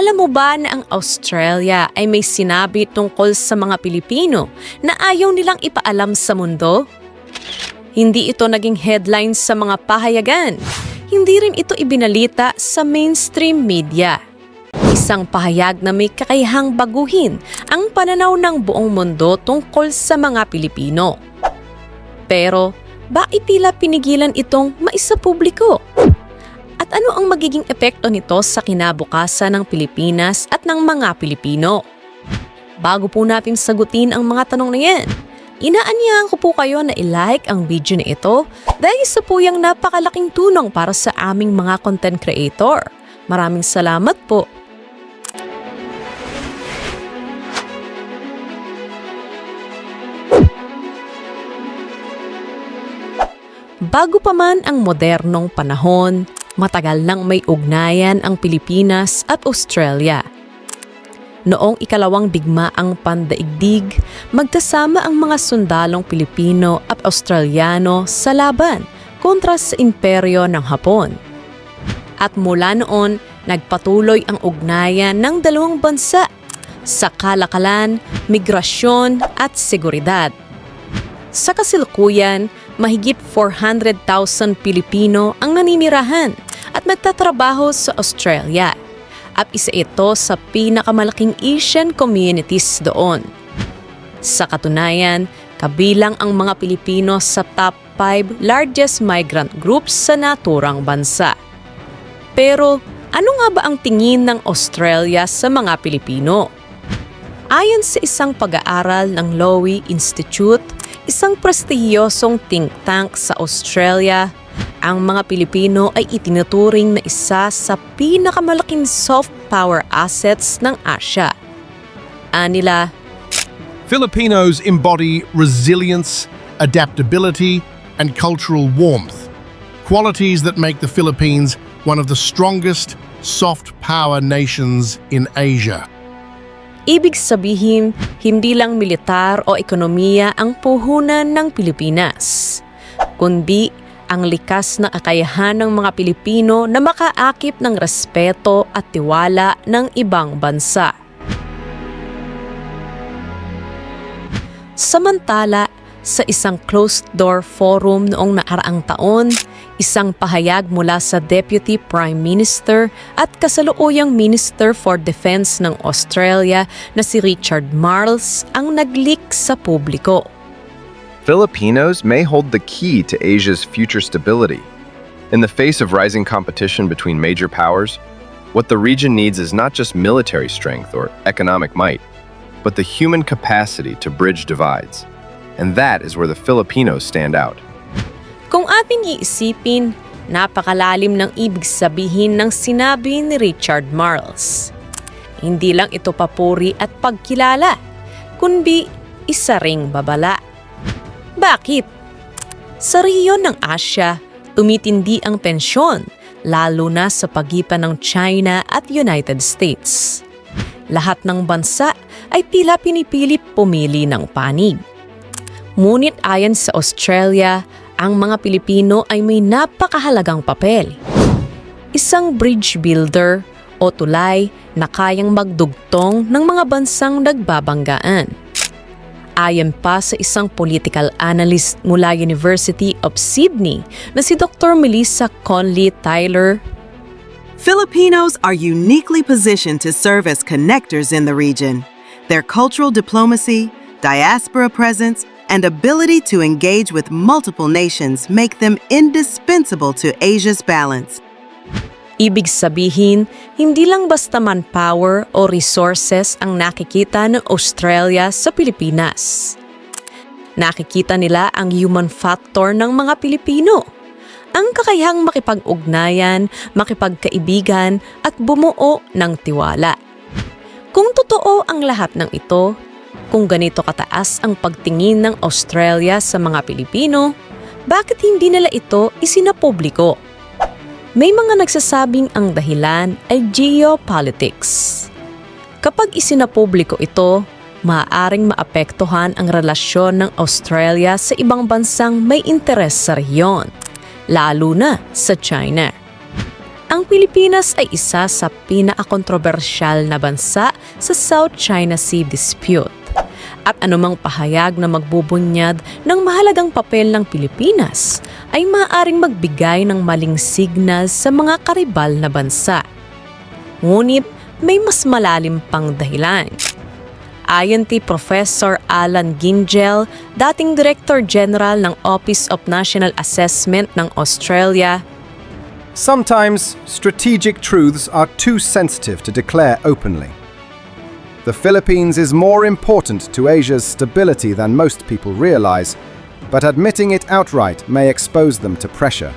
Alam mo ba na ang Australia ay may sinabi tungkol sa mga Pilipino na ayaw nilang ipaalam sa mundo? Hindi ito naging headline sa mga pahayagan. Hindi rin ito ibinalita sa mainstream media. Isang pahayag na may kakayahang baguhin ang pananaw ng buong mundo tungkol sa mga Pilipino. Pero, bakit tila pinigilan itong maisapubliko? At ano ang magiging epekto nito sa kinabukasan ng Pilipinas at ng mga Pilipino? Bago po natin sagutin ang mga tanong na yan, inaanyahan ko po kayo na i-like ang video na ito dahil sa po yung napakalaking tulong para sa aming mga content creator. Maraming salamat po. Bago pa man ang modernong panahon, matagal nang may ugnayan ang Pilipinas at Australia. Noong ikalawang digmaang pandaigdig, magkasama ang mga sundalong Pilipino at Australiano sa laban kontra sa imperyo ng Hapon. At mula noon, nagpatuloy ang ugnayan ng dalawang bansa sa kalakalan, migrasyon at seguridad. Sa kasilkuyan, mahigit 400,000 Pilipino ang naninirahan nagtatrabaho sa Australia. At isa ito sa pinakamalaking Asian communities doon. Sa katunayan, kabilang ang mga Pilipino sa top 5 largest migrant groups sa naturang bansa. Pero ano nga ba ang tingin ng Australia sa mga Pilipino? Ayon sa isang pag-aaral ng Lowy Institute, isang prestihiyosong think tank sa Australia, ang mga Pilipino ay itinuturing na isa sa pinakamalaking soft power assets ng Asya. Anila, Filipinos embody resilience, adaptability, and cultural warmth, qualities that make the Philippines one of the strongest soft power nations in Asia. ibig sabihin hindi lang militar o ekonomiya ang puhunan ng Pilipinas, kundi ang likas na kakayahan ng mga Pilipino na makaakip ng respeto at tiwala ng ibang bansa. Samantala, sa isang closed-door forum noong nakaraang taon, isang pahayag mula sa Deputy Prime Minister at kasalukuyang Minister for Defense ng Australia na si Richard Marles ang nag-leak sa publiko. Filipinos may hold the key to Asia's future stability. In the face of rising competition between major powers, what the region needs is not just military strength or economic might, but the human capacity to bridge divides. And that is where the Filipinos stand out. Kung ating iisipin, napakalalim ng ibig sabihin ng sinabi ni Richard Marles. Hindi lang ito papuri at pagkilala, kundi isa ring babala. Bakit? Sa riyon ng Asya, tumitindi ang tensyon, lalo na sa pagitan ng China at United States. Lahat ng bansa ay tila pinipilit pumili ng panig. Ngunit ayon sa Australia, ang mga Pilipino ay may napakahalagang papel. Isang bridge builder o tulay na kayang magdugtong ng mga bansang nagbabanggaan. Ayon pa sa isang political analyst mula University of Sydney na si Dr. Melissa Conley Tyler, Filipinos are uniquely positioned to serve as connectors in the region. Their cultural diplomacy, diaspora presence, and ability to engage with multiple nations make them indispensable to Asia's balance. Ibig sabihin, hindi lang basta manpower o resources ang nakikita ng Australia sa Pilipinas. Nakikita nila ang human factor ng mga Pilipino. Ang kakayahang makipag-ugnayan, makipagkaibigan at bumuo ng tiwala. Kung totoo ang lahat ng ito, kung ganito kataas ang pagtingin ng Australia sa mga Pilipino, bakit hindi nila ito isinapubliko? May mga nagsasabing ang dahilan ay geopolitics. Kapag isinapubliko ito, maaaring maapektuhan ang relasyon ng Australia sa ibang bansang may interes sa rehiyon, lalo na sa China. ang Pilipinas ay isa sa pinakakontrobersyal na bansa sa South China Sea Dispute. At anumang pahayag na magbubunyad ng mahalagang papel ng Pilipinas ay maaaring magbigay ng maling signal sa mga karibal na bansa. Ngunit may mas malalim pang dahilan. Ayon kay Professor Alan Gingell, dating Director General ng Office of National Assessment ng Australia, Sometimes strategic truths are too sensitive to declare openly. The Philippines is more important to Asia's stability than most people realize, but admitting it outright may expose them to pressure.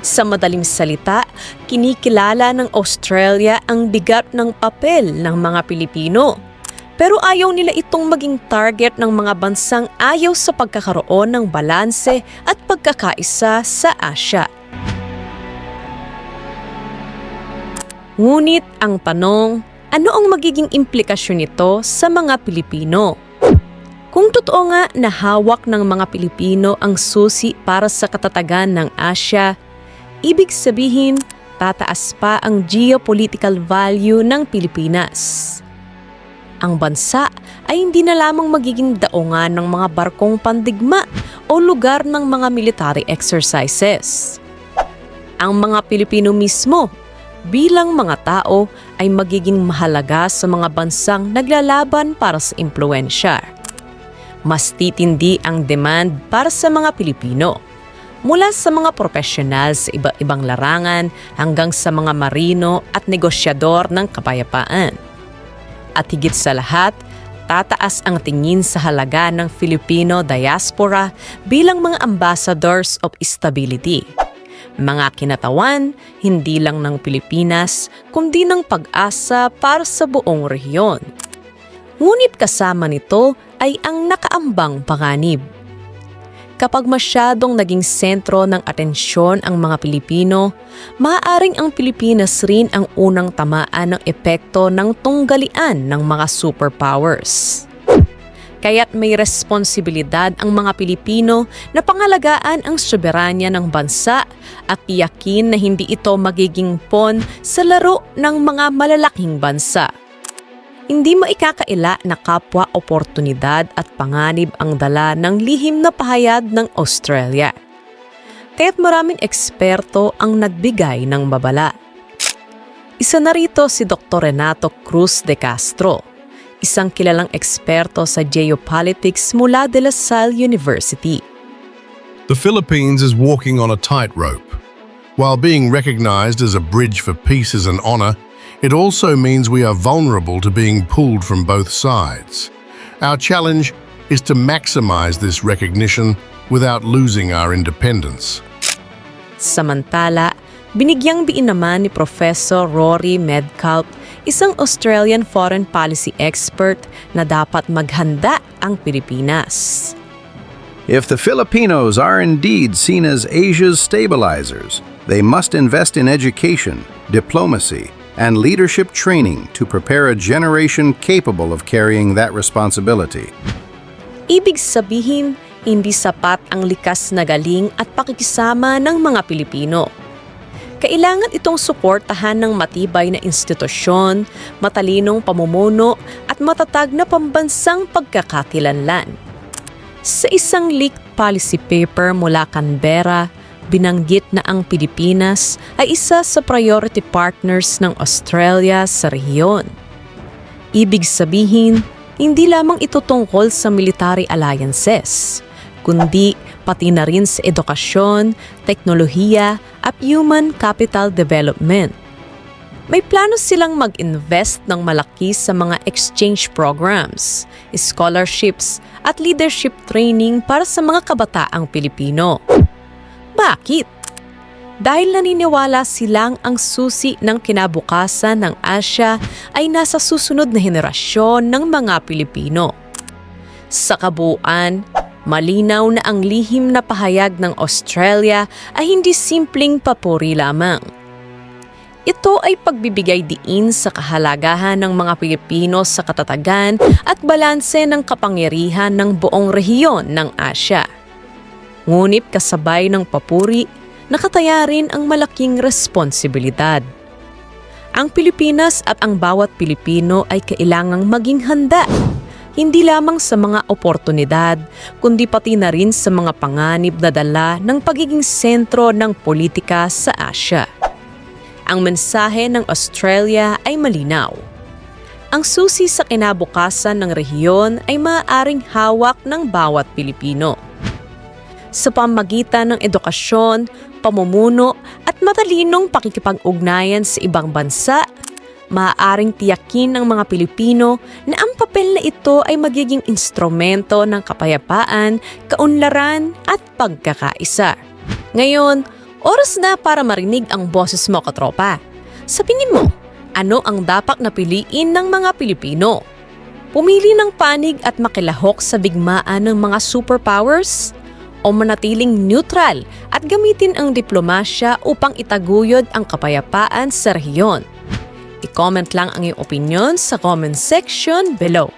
Sa madaling salita, kinikilala ng Australia ang bigat ng papel ng mga Pilipino. Pero ayaw nila itong maging target ng mga bansang ayaw sa pagkakaroon ng balanse at pagkakaisa sa Asya. Ngunit ang tanong, ano ang magiging implikasyon nito sa mga Pilipino? Kung totoo nga na hawak ng mga Pilipino ang susi para sa katatagan ng Asya, ibig sabihin tataas pa ang geopolitical value ng Pilipinas. Ang bansa ay hindi na lamang magiging daungan ng mga barkong pandigma o lugar ng mga military exercises. Ang mga Pilipino mismo bilang mga tao ay magiging mahalaga sa mga bansang naglalaban para sa impluensya. Mas titindi ang demand para sa mga Pilipino mula sa mga profesional sa iba't ibang larangan hanggang sa mga marino at negosyador ng kapayapaan. At higit sa lahat, tataas ang tingin sa halaga ng Filipino diaspora bilang mga ambassadors of stability. Mga kinatawan, hindi lang ng Pilipinas, kundi ng pag-asa para sa buong rehiyon. Ngunit kasama nito ay ang nakaambang panganib. Kapag masyadong naging sentro ng atensyon ang mga Pilipino, maaaring ang Pilipinas rin ang unang tamaan ng epekto ng tunggalian ng mga superpowers. Kaya't may responsibilidad ang mga Pilipino na pangalagaan ang soberanya ng bansa at tiyakin na hindi ito magiging pon sa laro ng mga malalaking bansa. Hindi mo ikakaila na kapwa oportunidad at panganib ang dala ng lihim na pahayag ng Australia. Kaya't maraming eksperto ang nagbigay ng babala. Isa na rito si Dr. Renato Cruz de Castro, isang kilalang eksperto sa geopolitics mula de La Salle University. The Philippines is walking on a tightrope. While being recognized as a bridge for peace is an honor, it also means we are vulnerable to being pulled from both sides. Our challenge is to maximize this recognition without losing our independence. Samantala, binigyang biin naman ni Professor Rory Medcalf, isang Australian foreign policy expert na dapat maghanda ang Pilipinas. If the Filipinos are indeed seen as Asia's stabilizers, they must invest in education, diplomacy, and leadership training to prepare a generation capable of carrying that responsibility. Ibig sabihin, hindi sapat ang likas na galing at pakikisama ng mga Pilipino. Kailangan itong suportahan ng matibay na institusyon, matalinong pamumuno at matatag na pambansang pagkakakilanlan. Sa isang leaked policy paper mula Canberra, binanggit na ang Pilipinas ay isa sa priority partners ng Australia sa rehiyon. Ibig sabihin, hindi lamang ito tungkol sa military alliances, kundi pati na rin sa edukasyon, teknolohiya at human capital development. May plano silang mag-invest ng malaki sa mga exchange programs, scholarships at leadership training para sa mga kabataang Pilipino. Bakit? Dahil naniniwala silang ang susi ng kinabukasan ng Asya ay nasa susunod na henerasyon ng mga Pilipino. Sa kabuuan, malinaw na ang lihim na pahayag ng Australia ay hindi simpleng papuri lamang. Ito ay pagbibigay diin sa kahalagahan ng mga Pilipino sa katatagan at balanse ng kapangyarihan ng buong rehiyon ng Asya. Ngunit kasabay ng papuri, nakataya rin ang malaking responsibilidad. Ang Pilipinas at ang bawat Pilipino ay kailangang maging handa. Hindi lamang sa mga oportunidad, kundi pati na rin sa mga panganib na dala ng pagiging sentro ng politika sa Asya. Ang mensahe ng Australia ay malinaw. Ang susi sa kinabukasan ng rehiyon ay maaaring hawak ng bawat Pilipino. Sa pamagitan ng edukasyon, pamumuno at matalinong pakikipag-ugnayan sa ibang bansa, maaaring tiyakin ng mga Pilipino na ang papel na ito ay magiging instrumento ng kapayapaan, kaunlaran at pagkakaisa. Ngayon, oras na para marinig ang boses mo katropa. Sa tingin mo, ano ang dapat na piliin ng mga Pilipino? Pumili ng panig at makilahok sa bigmaan ng mga superpowers? O manatiling neutral at gamitin ang diplomasya upang itaguyod ang kapayapaan sa rehiyon? I-comment lang ang iyong opinion sa comment section below.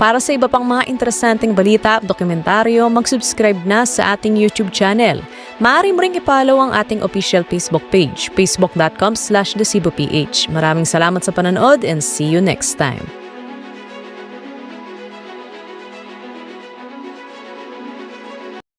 Para sa iba pang mga interesanteng balita at dokumentaryo, mag-subscribe na sa ating YouTube channel. Maaari mo ring i-follow ang ating official Facebook page, facebook.com slash Maraming salamat sa panonood and see you next time.